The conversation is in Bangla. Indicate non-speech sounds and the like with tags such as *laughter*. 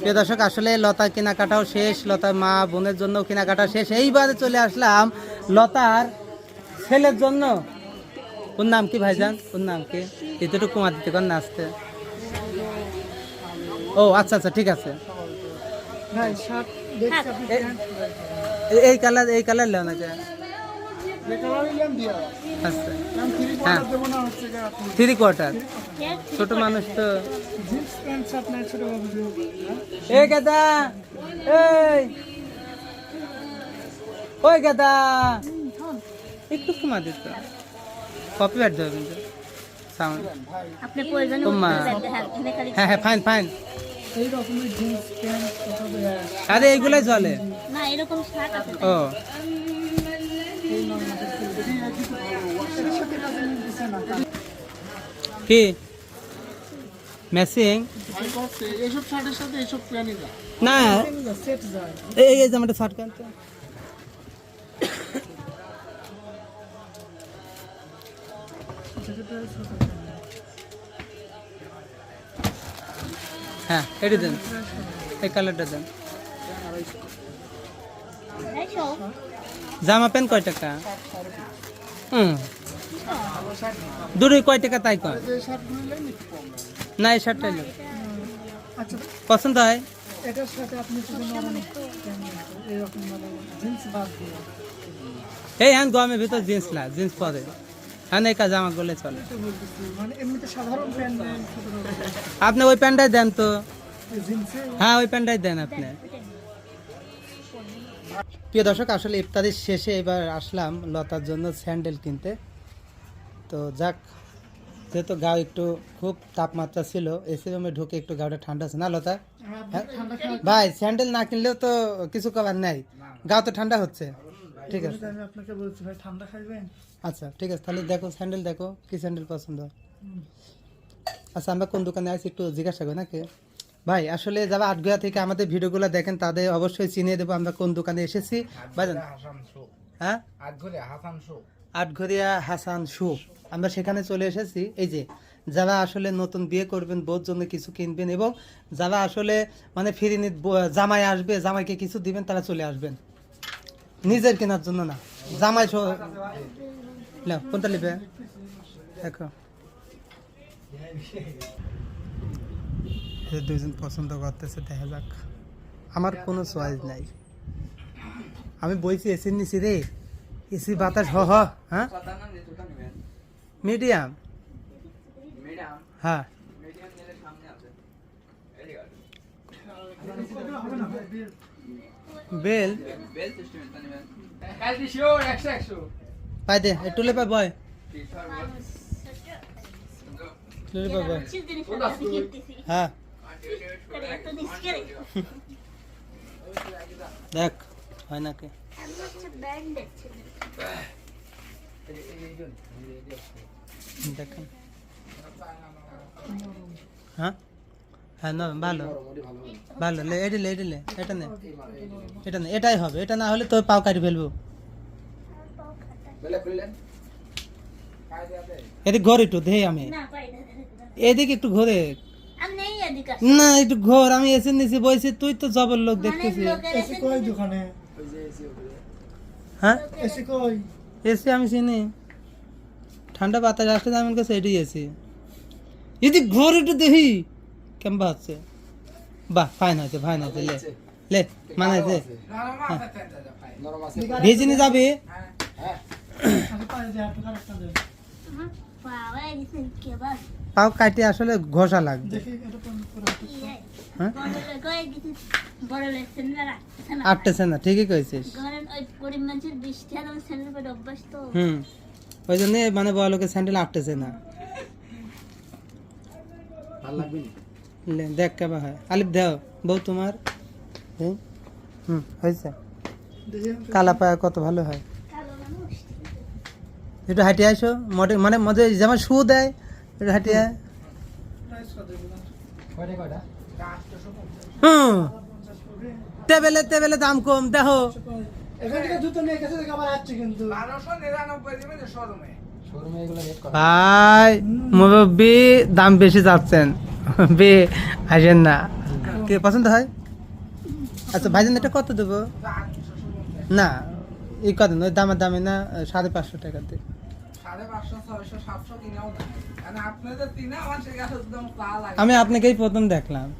প্রিয় দর্শক আসলে লতার কেনাকাটাও শেষ লতার মা বোনের জন্য কেনাকাটা শেষ। এইবারে চলে আসলাম লতার ছেলের জন্য। ওর নাম কি ভাইজান? ওর নাম কি? এতটুকু কুমার দিতে কর না আসতে। ও আচ্ছা আচ্ছা ঠিক আছে। এই কালার এই কালার লেও না হ্যাঁ। গিয়ে আপনি। Three quarter? ছোট মানুষ তো। বাবু এ গাদা! এই! ওই গাদা! একটু কমা দিত কপি ব্যাট সাউন্ড। উত্তর দেন, হ্যাঁ, হ্যাঁ হ্যাঁ ফাইন ফাইন এই রকমের জিন্স প্যান্ট তারপরে আরে এইগুলাই চলে। না এরকম শার্ট আছে। ও এই নর্মাল এর সাথে কাজে মিলতেছে না কি ম্যাচিং ভাই করছে এইসব শার্টের সাথে এইসব প্যান্টই যা না, এই এই জামাটা শর্ট কানতে হ্যাঁ এটি দেন। এই কালারটা দেন। জামা প্যান্ট কয় টাকা? হুম। দূরে কয় টাকা তাই কয়। না এই শার্টটাই আচ্ছা পছন্দ হয়? এটার সাথে আপনি যদি নরম এরকম জিন্স বাদ দিয়ে। এই হ্যাঁ গরমের ভিতর জিন্স না জিন্স পরে। হ্যাঁ এই কাজ জামা করলে চলে। মানে আপনি ওই প্যান্টটাই দেন তো। হ্যাঁ ওই প্যান্টটাই দেন আপনি। প্রিয় দর্শক আসলে ইফতারির শেষে এবার আসলাম লতার জন্য স্যান্ডেল কিনতে। তো যাক যেহেতু গাও একটু খুব তাপমাত্রা ছিল এসি রুমে ঢুকে একটু গাওটা ঠান্ডা আছে। না লতা? হ্যাঁ? ভাই স্যান্ডেল না কিনলেও তো কিছু করার নাই। গাও তো ঠান্ডা হচ্ছে। ঠিক আছে। আমি আপনাকে বলছি ভাই ঠান্ডা খাইবেন? আচ্ছা ঠিক আছে তাহলে দেখো স্যান্ডেল দেখো কি স্যান্ডেল পছন্দ? আচ্ছা আমরা কোন দোকানে আছি একটু জিজ্ঞাসা করি নাকি? ভাই আসলে যারা আটগোয়া থেকে আমাদের ভিডিওগুলো দেখেন তাদের অবশ্যই চিনিয়ে দেবো আমরা কোন দোকানে এসেছি। হ্যাঁ? আটঘরিয়া হাসান শু আমরা সেখানে চলে এসেছি। এই যে, যারা আসলে নতুন বিয়ে করবেন বোর জন্য কিছু কিনবেন এবং যারা আসলে মানে ফিরিনি জামাই আসবে, জামাইকে কিছু দিবেন, তারা চলে আসবেন। নিজের কেনার জন্য না। জামাই কোনটা নিবে? দেখো। দুজন পছন্দ করতেছে, দেখা যাক। আমার কোনো চয়েস নাই। আমি বইছি এসির নিচি রে। এসি বাতাস হ হ হ্যাঁ মিডিয়াম হ্যাঁ বেল পাই দে একটু লে পাই বয় টুলে পাই বয় কিছু জিনিস আছে, আমি কিনতেছি। হ্যাঁ করে এত নিচ করে। দেখ হয় নাকি আমি হচ্ছে ব্যান্ড দেখছি দেখেন। হ্যাঁ? হ্যাঁ না ভালো। ভালো লে এটি লে এটি লে এটা নে। এটা নে এটাই হবে এটা না হলে তোর পাও কাটি ফেলব। এদিক ঘর একটু দেই আমি। না পাই না, না, না। এদিকে একটু ঘরে। আমি নেই এদিকে। আসি। না একটু ঘর আমি এসে নিচে বইছি তুই তো জবর লোক দেখতেছি। দোকানে? হ্যাঁ? এসি কই? এসি আমি চিনি। ঠান্ডা বাতাস আসলে আমার কাছে এটাই এসি। যদি ঘর একটু দেখি কেমন হচ্ছে বাহ ফাইন হয়েছে ফাইন হয়েছে লে লে মানে দে। ভিজিনি যাবি? আমি পাও কাটে আসলে ঘষা লাগবে? হ্যাঁ? রাখতেছে না। ঠিকই কইছিস। হুম। ওই জন্য মানে বড় লোকের স্যান্ডেল আটতেছে না? দেখ কেবা হয়। আলিফ দেও। বউ তোমার? হুম হুম হয়েছে। কালা পায়া কত ভালো হয়। একটু হাঁটে আসো মডে মানে মধ্যে যেমন শু দেয় একটু হাঁটে হুম টেবেলে টেবেলে দাম কম দেখো। ভাই মুরব্বী দাম বেশি যাচ্ছেন বে আসেন না। কে পছন্দ হয়? আচ্ছা ভাইজান এটা কত দেবো? না। এই করেন ওই দামের দামে না সাড়ে পাঁচশো টাকাতে সাড়ে পাঁচশো ছয়শো সাতশো কিনেও দেয় লাগে আমি আপনাকেই প্রথম দেখলাম। *laughs*